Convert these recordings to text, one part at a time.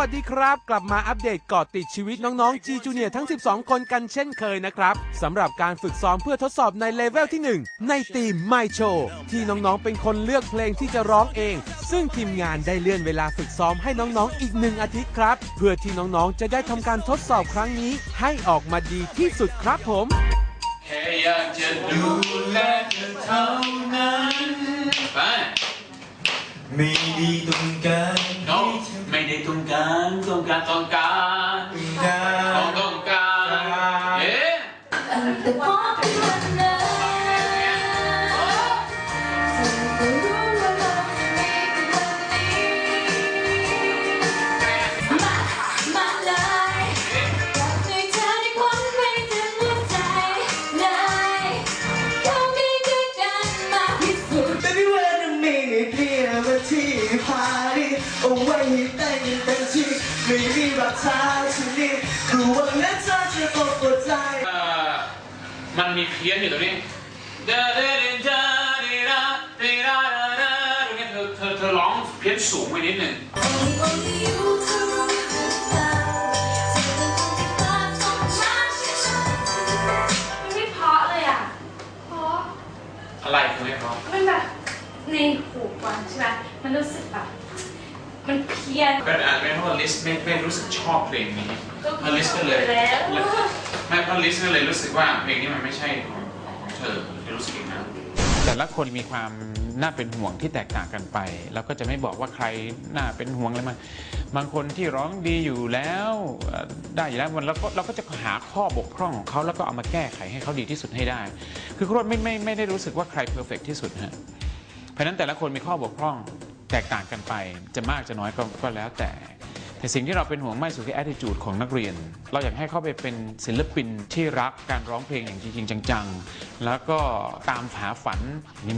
สวัสดีครับ กลับมาอัปเดตเกาะติดชีวิตน้องๆ G Junior ทั้ง 12 คนกันเช่นเคยนะครับสำหรับการฝึกซ้อมเพื่อทดสอบในเลเวลที่ 1 ในทีม My Show ที่น้องๆเป็นคนเลือกเพลงที่จะร้องเอง ซึ่งทีมงานได้เลื่อนเวลาฝึกซ้อมให้น้องๆอีกหนึ่งอาทิตย์ครับ เพื่อที่น้องๆจะได้ทำการทดสอบครั้งนี้ ให้ออกมาดีที่สุดครับผมแค่อยากจะดูแลเธอเท่านั้นไป ไม่ได้ตรงกันน้องไม่ได้ต้องการต้องการต้องการ party เอาไว้ให้ได้ยินเต็มที่ไม่มีรักษาชนิดรู้ว่านั้นเธอจะตกหัวใจเอ่อมันมีเพี้ยนอยู่ตรงนี้เดเดเดเดเดดาเดดาดาดาตรงนี้เธอเธอเธอร้องเพี้ยนสูงไปนิดหนึ่ง มันเพี้ยนก็อาจเป็นเพราะลิสไม่ไม่รู้สึกชอบเพลงนี้ก็พอลิสก็เลยแล้วไม่เพราะลิสก็เลยรู้สึกว่าเพลงนี้มันไม่ใช่ของของของเธอจะรู้สึกอย่างนั้นแต่ละคนมีความน่าเป็นห่วงที่แตกต่างกันไป แล้วก็จะไม่บอกว่าใครน่าเป็นห่วงอะไรมาบางคนที่ร้องดีอยู่แล้วเอ่อได้อยู่แล้วมันเราก็เราก็จะหาข้อบกพร่องของเขาแล้วก็เอามาแก้ไขให้เขาดีที่สุดให้ได้ คือครวดไม่ไม่ไม่ได้รู้สึกว่าใครเพอร์เฟกที่สุดฮะเพราะฉะนั้นแต่ละคนมีข้อบกพร่อง แตกต่างกันไป จะมากจะน้อยก็ก็แล้วแต่ แต่สิ่งที่เราเป็นห่วงมากที่สุดคือ attitude ของนักเรียน เราอยากให้เขาไปเป็นศิลปินที่รักการร้องเพลงอย่างจริงๆ จังๆ แล้วก็ตามหาฝัน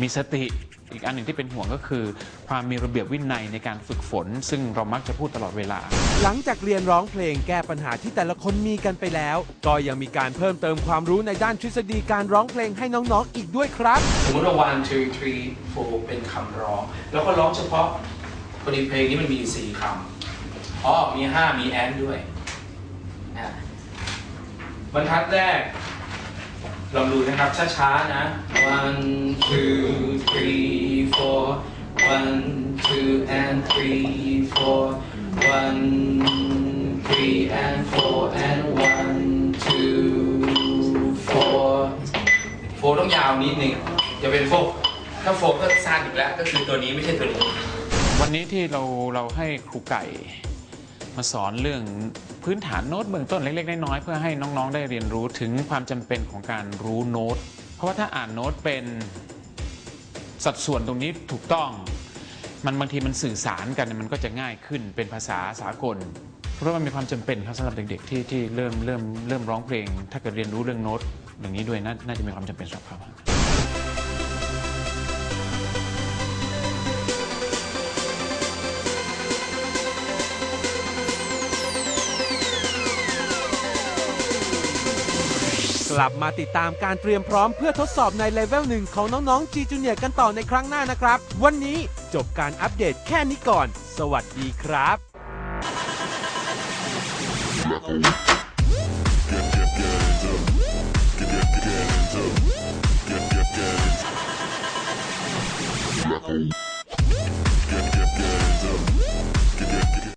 มีสติ อีกอันหนึ่งที่เป็นห่วงก็คือ ความมีระเบียบวินัยในการฝึกฝน ซึ่งเรามักจะพูดตลอดเวลา หลังจากเรียนร้องเพลงแก้ปัญหาที่แต่ละคนมีกันไปแล้ว ก็ยังมีการเพิ่มเติมความรู้ในด้านทฤษฎีการร้องเพลงให้น้องๆ อีกด้วยครับสมมติว่า one two three four เป็นคำร้อง แล้วก็ร้องเฉพาะพอดีเพลงนี้มันมีสี่คำ อ๋อมีห้ามีแอนด้วยอะบรรทัดแรกลองดูนะครับ ช้าๆ นะ one two three four one two and three four one three and four and one two four โฟต้องยาวนิดหนึ่งอย่าเป็นโฟถ้าโฟก็สั้นอีกแล้ว ก็คือตัวนี้ไม่ใช่ตัวนี้ วันนี้ที่เราเราให้ครูไก่ มาสอนเรื่องพื้นฐานโน้ตเบื้องต้นเล็ก ๆ น้อยๆเพื่อให้น้องๆ ได้เรียนรู้ถึงความจำเป็นของการรู้โน้ต เพราะว่าถ้าอ่านโน้ตเป็นสัดส่วนตรงนี้ถูกต้อง มันบางทีมันสื่อสารกันมันก็จะง่ายขึ้นเป็นภาษาสากล เพราะมันมีความจำเป็นครับสำหรับเด็ก ๆ ที่ที่เริ่มเริ่มเริ่มร้องเพลง ถ้าเกิดเรียนรู้เรื่องโน้ตอย่างนี้ด้วยน่าจะมีความจำเป็นสำหรับเขา กลับมาติดตามการเตรียมพร้อมเพื่อทดสอบในเลเวลหนึ่งของน้องๆจีจูเนียกันต่อในครั้งหน้านะครับ วันนี้จบการอัปเดตแค่นี้ก่อน สวัสดีครับ